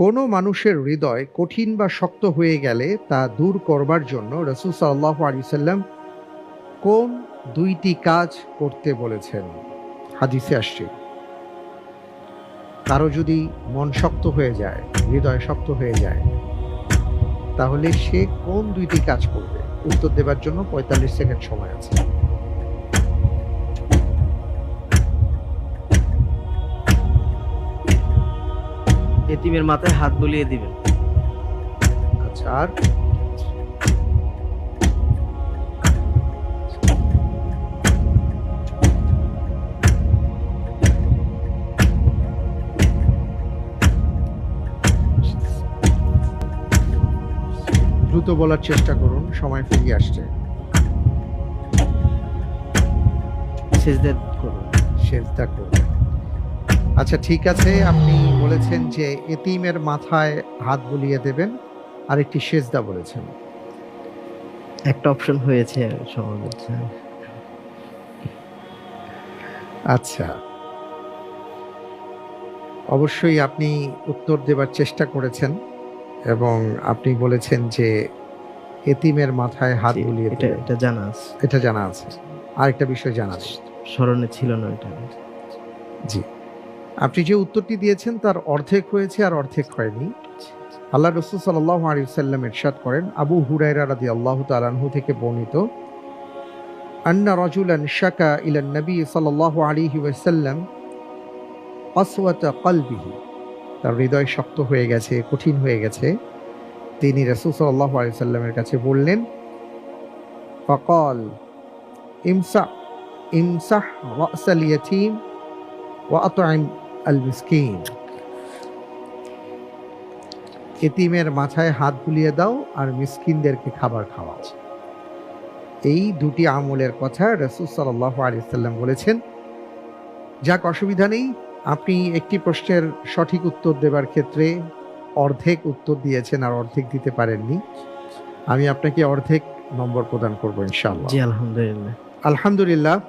কোনো মানুষের হৃদয় কঠিন বা শক্ত হয়ে গেলে তা দূর করবার জন্য রসুল সাল্লাহ আলিয়াল্লাম কোন দুইটি কাজ করতে বলেছেন? হাদিসে আসছে। কারও যদি মন শক্ত হয়ে যায়, হৃদয় শক্ত হয়ে যায়, তাহলে সে কোন দুইটি কাজ করবে? উত্তর দেবার জন্য পঁয়তাল্লিশ সেকেন্ড সময় আছে। এতিমের মাথায় হাত বুলিয়ে দিবেন। আচ্ছা আর? দ্রুত বলার চেষ্টা করুন সময় ফিরিয়ে আসছে। সেজদা করুন। সেজদা করবেন আচ্ছা ঠিক আছে আপনি বলেছেন যে এতিমের মাথায় হাত বুলিয়ে দেবেন আর একটি সেজদা বলেছেন। একটা অপশন হয়েছে সমাবেশ আচ্ছা। অবশ্যই আপনি উত্তর দেবার চেষ্টা করেছেন এবং আপনি বলেছেন যে এতিমের মাথায় হাত বুলিয়ে এটা এটা জানা আছে। এটা জানা আছে। আরেকটা বিষয় জানা আছে। স্মরণে ছিল না এটা। জি। আপনি যে উত্তরটি দিয়েছেন তার অর্ধেক হয়েছে আর অর্ধেক হয়নি। আল্লাহ রসুল সাল্লাহ আলী সাল্লাম ইরশাদ করেন, আবু হুরাইরা রাদি আল্লাহ তালানহু থেকে বর্ণিত, আন্না রজুলান শাকা ইলান নবী সাল্লাহ আলিহি ওয়াসাল্লাম আসওয়াতা কলবিহি। তার হৃদয় শক্ত হয়ে গেছে, কঠিন হয়ে গেছে। তিনি রসুল সাল্লাহ আলি সাল্লামের কাছে বললেন, ফকল, ইমসা, ইমসাহ রাসাল ইয়াতীম ওয়া আতআম আল মিসকিন এতিমের মাথায় হাত বুলিয়ে দাও আর মিসকিনদেরকে খাবার খাওয়াও। এই দুটি আমলের কথা রসুল সাল্লাহ আলিয়াল্লাম বলেছেন। যাক অসুবিধা নেই। আপনি একটি প্রশ্নের সঠিক উত্তর দেবার ক্ষেত্রে অর্ধেক উত্তর দিয়েছেন আর অর্ধেক দিতে পারেননি। আমি আপনাকে অর্ধেক নম্বর প্রদান করব ইনশাআল্লাহ। আলহামদুলিল্লাহ। আলহামদুলিল্লাহ।